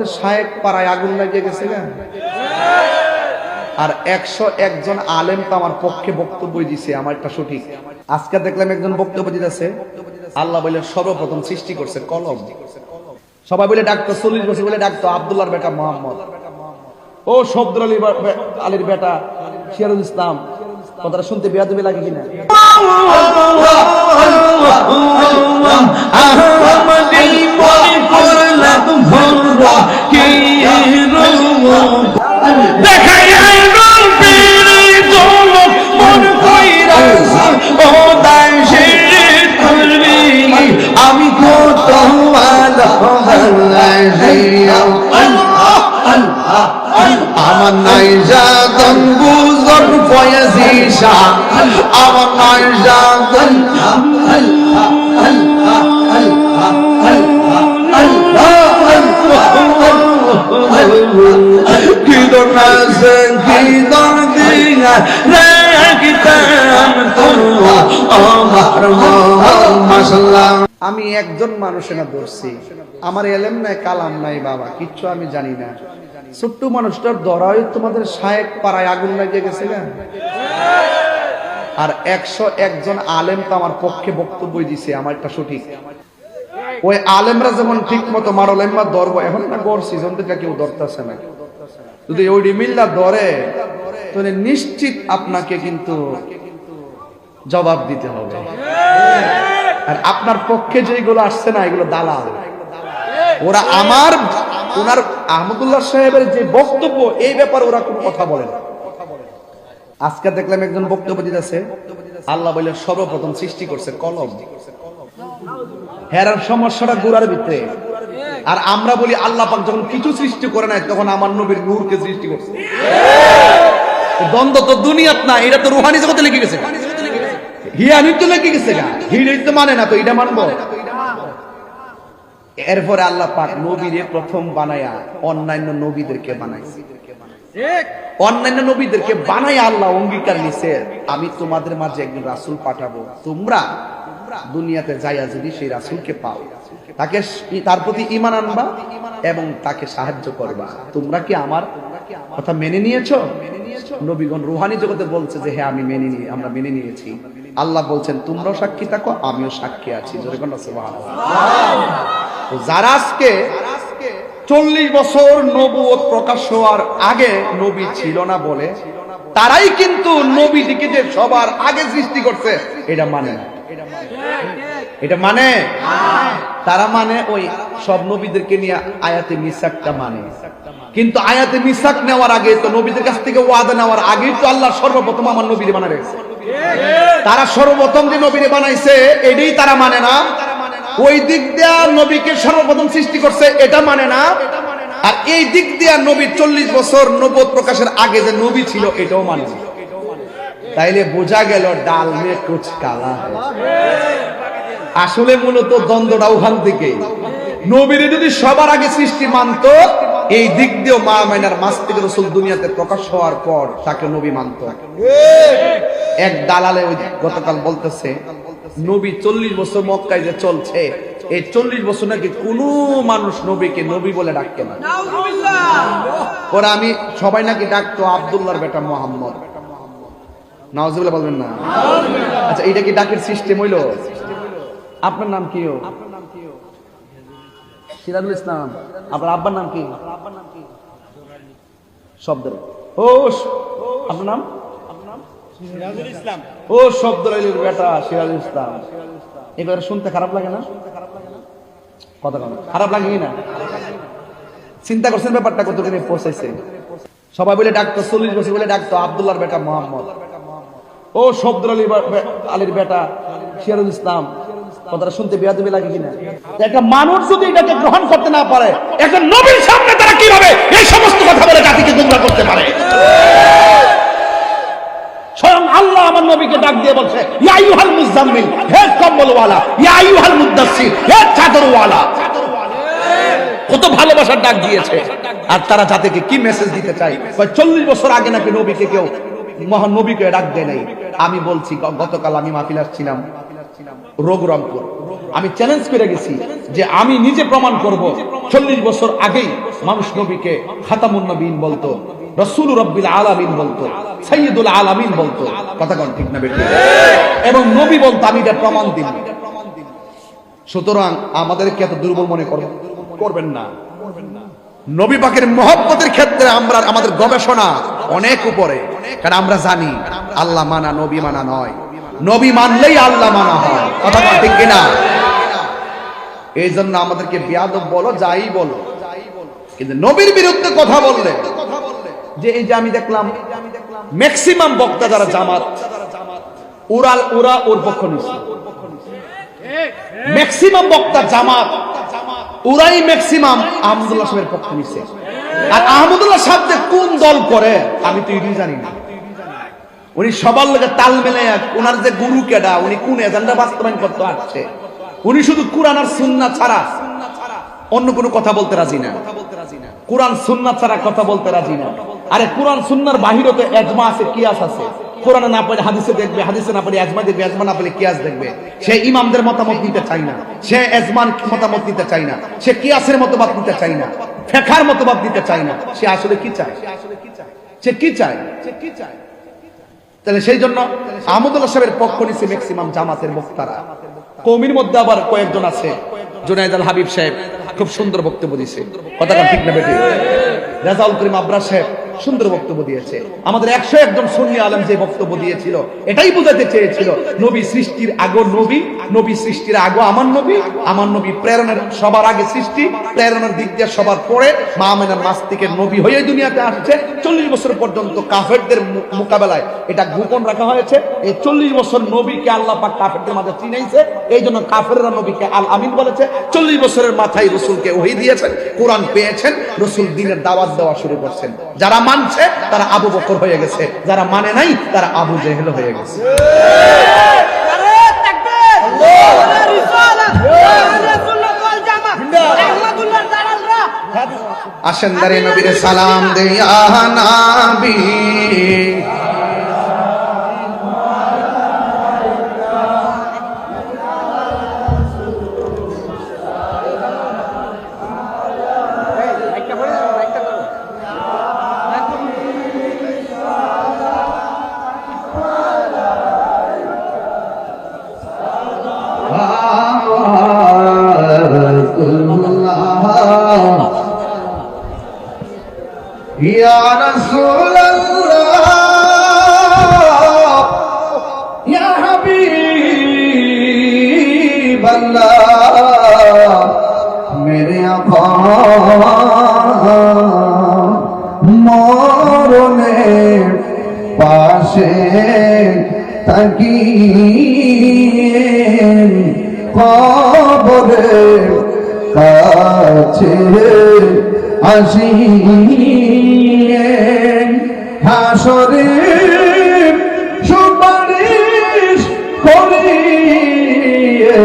তোমাদের শায়েক পাড়ায় আগুন লাগিয়ে গেছে না আর একশো একজন আলেম তো আমার পক্ষে বক্তব্য দিছে আমার একটা সঠিক। আজকে দেখলাম একজন বক্তব্য দিতেছে, আল্লাহ বলে সর্বপ্রথম সৃষ্টি করছে কলম। সবাই বলে ডাকতো, চল্লিশ বছর বলে ডাকতো আব্দুল্লাহর বেটা মোহাম্মদ। ও শব্দুল আলী আলীর বেটা শিয়ারুল ইসলাম। কথাটা শুনতে বেয়াদবি লাগে কিনা? আমার ফয়েজি শাহ। আমার আমি একজন মানুষে না ধরছি। আমার এলেম নাই, কালাম নাই, বাবা। কিচ্ছু আমি জানি না। ছোট্ট মানুষটার দরাই তোমাদের শায়েক পাড়ায় আগুন লাগিয়ে গেছে না? আর একশো একজন আলেম তো আমার পক্ষে বক্তব্য দিছে আমার একটা সঠিক। ওই আলেমরা যেমন ঠিক মতো মারলেম্মা ধরবো, এখন না গড় সিজন থেকে কেউ ধরতেছে না। যদি ওই মিল্লা ধরে, তাহলে নিশ্চিত আপনাকে কিন্তু জবাব দিতে হবে। আর আপনার পক্ষে যেগুলো আসছে না, এগুলো দালাল। ওরা আমার, ওনার আহমদুল্লাহ সাহেবের যে বক্তব্য, এই ব্যাপারে ওরা কোনো কথা বলে না। আজকে দেখলাম একজন বক্তব্য দিতেছে, আল্লাহ বলে সর্বপ্রথম সৃষ্টি করছে কলম। হেরার সমস্যাটা গোড়ার ভিতরে। আর আমরা বলি, আল্লাহ পাক যখন কিছু সৃষ্টি করে নাই, তখন আমার নবীর নূরকে সৃষ্টি করছে। দ্বন্দ্ব তো দুনিয়াত না, এটা তো রুহানি জগতে লেগে গেছে। হিয়ানি তো লেগে গেছে গা। হিড়ি তো মানে না তো, এটা মানবো? এরপরে আল্লাহ পাক নবীরে প্রথম বানায়া অন্যান্য নবীদেরকে বানাইছে। অন্যান্য নবীদেরকে বানাই আল্লাহ অঙ্গীকার নিছে। আমি তোমাদের মাঝে একজন রাসূল পাঠাবো। তোমরা দুনিয়াতে যাইয়া যদি সেই রাসূলকে পাও তাকে তার প্রতি ঈমান আনবা এবং তাকে সাহায্য করবা। তোমরা কি আমার কথা মেনে নিয়েছো? নবীগণ রুহানি জগতে বলছে যে হ্যাঁ আমি মেনে নিয়ে আমরা মেনে নিয়েছি। আল্লাহ বলছেন তোমরাও সাক্ষী থাকো আমিও সাক্ষী আছি। জোরে কোন সুবহানাল্লাহ। তো যারা চল্লিশ বছর নবুয়ত প্রকাশ হওয়ার আগে নবী ছিল না বলে, তারাই কিন্তু নবীটিকে যে সবার আগে সৃষ্টি করছে, এটা মানে এটা মানে? তারা মানে ওই সব নবীদেরকে নিয়ে আয়াতে মিসাকটা মানে। কিন্তু আয়াতে মিসাক নেওয়ার আগে, তো নবীদের কাছ থেকে ওয়াদা নেওয়ার আগেই তো আল্লাহ সর্বপ্রথম আমার নবীরে বানা রেখেছে তারা সর্বপ্রথম যে নবীরে বানাইছে, এটাই তারা মানে না। ওই দিক দিয়া নবীকে সর্বপ্রথম সৃষ্টি করছে, এটা মানে না? আর এই দিক দিয়া নবী চল্লিশ বছর নবদ প্রকাশের আগে যে নবী ছিল, এটাও মানে তাইলে বোঝা গেল ডাল মে কুচ কালা আসলে মূলত দ্বন্দ্বটা ওখান থেকে। নবীরে যদি সবার আগে সৃষ্টি মানত, এই দিক দিয়েও মা মাইনার মাস থেকে রসুল দুনিয়াতে প্রকাশ হওয়ার পর তাকে নবী মানত। এক দালালে ওই গতকাল বলতেছে নবী চল্লিশ বছর মক্কায় যে চলছে এই চল্লিশ বছর নাকি কোনো মানুষ নবীকে নবী বলে ডাকতে না। ওরা আমি সবাই নাকি ডাকতো আবদুল্লাহর বেটা মোহাম্মদ। নওয়াজুল্লাহ বলবেন না? আচ্ছা এটা কি ডাকের সিস্টেম হইল? আপনার নাম কি সিরাজুল ইসলাম। আপনার আব্বার নাম কি? শব্দ ও আপনার নাম? ও শব্দ বেটা সিরাজুল ইসলাম। এবার শুনতে খারাপ লাগে না? কথা কম খারাপ লাগে না? চিন্তা করছেন ব্যাপারটা কতখানি পৌঁছাইছে? সবাই বলে ডাকতো, চল্লিশ বছর বলে ডাকতো, আবদুল্লাহর বেটা মোহাম্মদ। ও শব্দুল আলী আলীর বেটা শিয়ারুল ইসলাম। কথাটা শুনতে বেয়াদবি লাগে কিনা? একটা মানুষ যদি এটাকে গ্রহণ করতে না পারে একটা নবীর সামনে তারা কীভাবে এই সমস্ত কথা বলে জাতিকে গুমরা করতে পারে। স্বয়ং আল্লাহ আমার নবীকে ডাক দিয়ে বলছে, ইয়া আইয়ুহাল মুজাম্মিল, হে কম্বলওয়ালা, ইয়া আইয়ুহাল মুদ্দাসসির হে চাদরওয়ালা। কত ভালোবাসার ডাক দিয়েছে। আর তারা জাতিকে কি মেসেজ দিতে চাই চল্লিশ বছর আগে নাকি নবীকে কেউ, মহান নবীকে ডাক দেয় নাই। আমি বলছি গতকাল আমি মাহফিল আসছিলাম রঘুরামপুর আমি চ্যালেঞ্জ করে গেছি যে আমি নিজে প্রমাণ করব, চল্লিশ বছর আগেই মানুষ নবীকে খাতামুন নবীন বলতো। রসুল রব্বিল আলামিন বলতো আলামিন বলতো। কথা কোন ঠিক না বেটি এবং নবী বলতো, আমি এটা প্রমাণ সুতরাং আমাদেরকে এত দুর্বল মনে করবেন না। নবী পাকের মহব্বতের ক্ষেত্রে আমরা, আমাদের গবেষণা অনেক উপরে। কারণ আমরা জানি, আল্লাহ মানা, নবী মানা নয়। নবী মানলেই আল্লাহ মানা হয়। কথা ঠিক কিনা? এই জন্য আমাদেরকে বিয়াদব বলো, যাই বলো। কিন্তু নবীর বিরুদ্ধে কথা বললে যে এই যে আমি দেখলাম ম্যাক্সিমাম বক্তা যারা জামাত উড়াল উড়া ওর পক্ষ নিচ্ছে ম্যাক্সিমাম বক্তা জামাত, ওরাই ম্যাক্সিমাম আহমদুল্লাহ সাহেবের পক্ষ নিচ্ছে আর আহমদুল্লাহ সাহেব কোন দল করে, আমি তো এটাই জানি না। উনি সবার লোকে তাল মেলে ওনার যে গুরু কেডা, উনি কোন এজেন্ডা বাস্তবায়ন করতে আসছে? উনি শুধু কোরআন আর সুন্না ছাড়া অন্য কোনো কথা বলতে রাজি না। কোরআন সুন্না ছাড়া কথা বলতে রাজি না। আরে কোরআন সুন্নার বাহিরে তো এজমা আছে কিয়াস আছে। কোরআনে না পড়ে হাদিসে দেখবে হাদিসে না পড়ে এজমা দেখবে এজমা না পড়ে কিয়াস দেখবে। সে ইমামদের মতামত নিতে চায় না সে এজমান মতামত নিতে চায় না সে কিয়াসের মতবাদ নিতে চায় না ফেখার মতবাদ নিতে চায় না সে আসলে কি চায়? সে কি চায়? সে কি চায় তাহলে সেই জন্য আহমদুল্লাহ সাহেবের পক্ষ নিচ্ছে ম্যাক্সিমাম জামাতের বক্তারা কৌমির মধ্যে আবার কয়েকজন আছে জুনাইদ আল হাবিব সাহেব খুব সুন্দর বক্তব্য দিয়েছে কথাটা ঠিক না বেটি? রেজাউল করিম আবরা সাহেব সুন্দর বক্তব্য দিয়েছে। আমাদের একশো একজন সুন্নি আলম যে বক্তব্য দিয়েছিল, এটাই বোঝাতে চেয়েছিল, নবী সৃষ্টির আগো নবী নবী সৃষ্টির আগো আমার নবী আমার নবী প্রেরণের সবার আগে সৃষ্টি, প্রেরণের দিক দিয়ে সবার পরে মা আমেনার মাস থেকে নবী হয়ে দুনিয়াতে আসছে। চল্লিশ বছর পর্যন্ত কাফেরদের মোকাবেলায় এটা গোপন রাখা হয়েছে। এই চল্লিশ বছর নবীকে আল্লাহ পাক কাফেরদের মাঝে চিনাইছে। এই জন্য কাফেররা নবীকে আল আমিন বলেছে। চল্লিশ বছরের মাথায় রসুলকে ওহি দিয়েছেন, কোরআন পেয়েছেন, রসুল দিনের দাওয়াত দেওয়া শুরু করছেন। যারা মানছে, তারা আবু বকর হয়ে গেছে। যারা মানে নাই, তারা আবু জেহেল হয়ে গেছে। আসেন দারে নবীর সালাম দেয়া নাবি। الله يا رسول الله يا حبيب الله میرے آقا মরণে পাশে তাকিয়ে কবরে কাছে আসিয়ে হাসরে সুপারিশ করিয়ে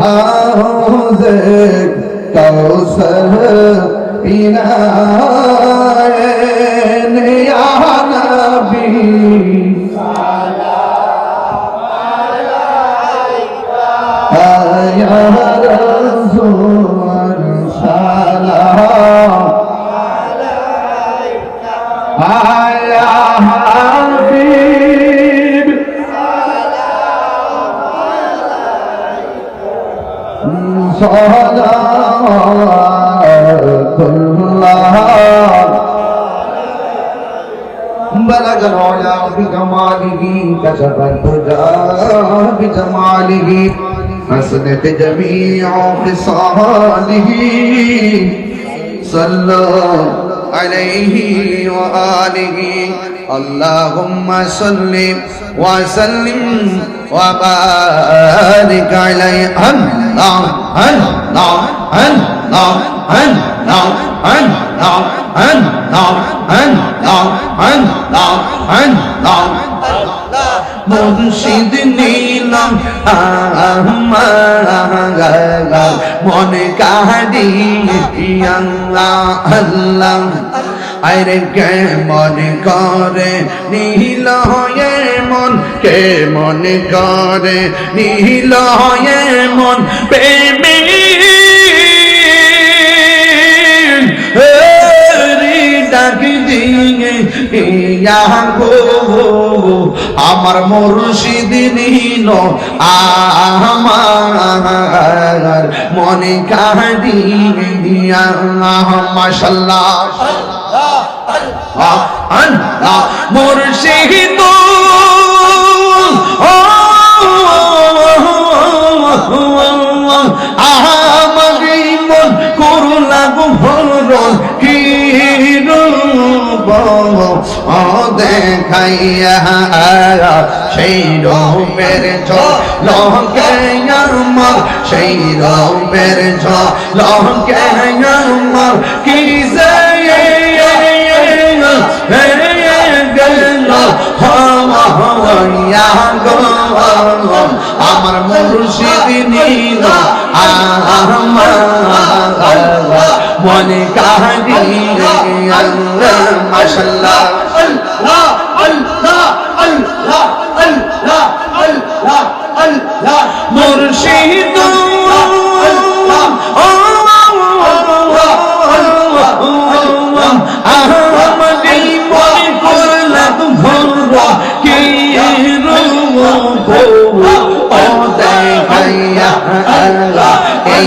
হাউজে কৌসর পিনায়েন الله بلغ العلا بجماله كشف الهدى بجماله حسنت جميع خصاله صلى عليه وآله اللهم صل وسلم وبارك عليه الله الله الله الله আল্লাহ আল্লাহ আল্লাহ আল্লাহ মুর্শিদ নীলম আমার মনে কাহারি আল্লাহ আল্লাহ আরে কে মনে করে নীল হয়ে মন কে মনে করে নীল হয়ে মন প্রেমী ডাক দিয়ে আমার মুর্শিদ নীল আমার মনে কাহিয়া মাশাল্লাহ মুর্শিদ আমাকে মন করুণা গো ভরণ কি? ও দেখাইয়া সেই রূপের লকে আমার সেই রূপের লকে আমার কি যে গেল আমার মুর্শিদ নীল মনে কাহি মাশাল্লাহ আল্লাহ আল্লাহ আল্লাহ আল্লাহ আল্লাহ আল্লাহ মুর্শিদ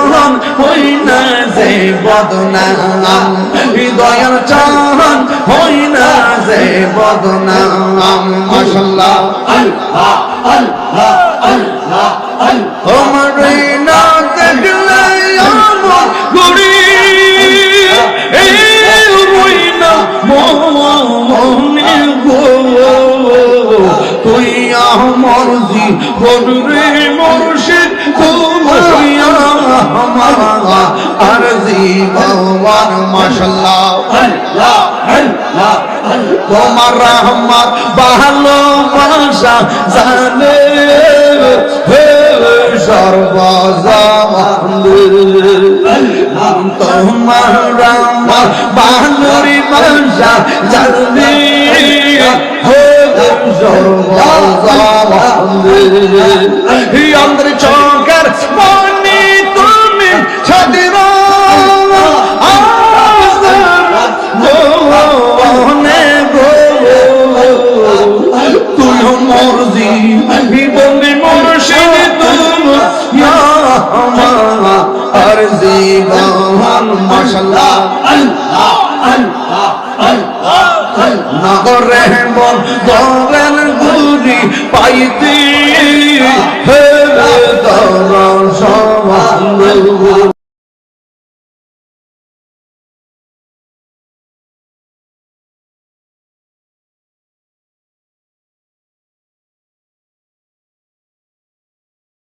চাহান হই না যে বদনাম। হৃদয়ের চাহান হই না যে বদনাম। মাশাল্লাহ আল্লাহ আল্লাহ আল্লাহ আল্লাহ। তোমার না দেখলে আমার গুড়ি। গো তুই আমার জীবন রে মুর্শিদ তুই মাশাল্লাহ আল্লাহ আল্লাহ তোমার রহমত ভালোবাসা জানে। হে তোমার রহমত ভালোরি বাসা জানে। জীবন মাশাল্লাহ আল্লাহ আল্লাহ আল্লাহ নগর মন গরেন গুরি পাইতে। হে দর সমান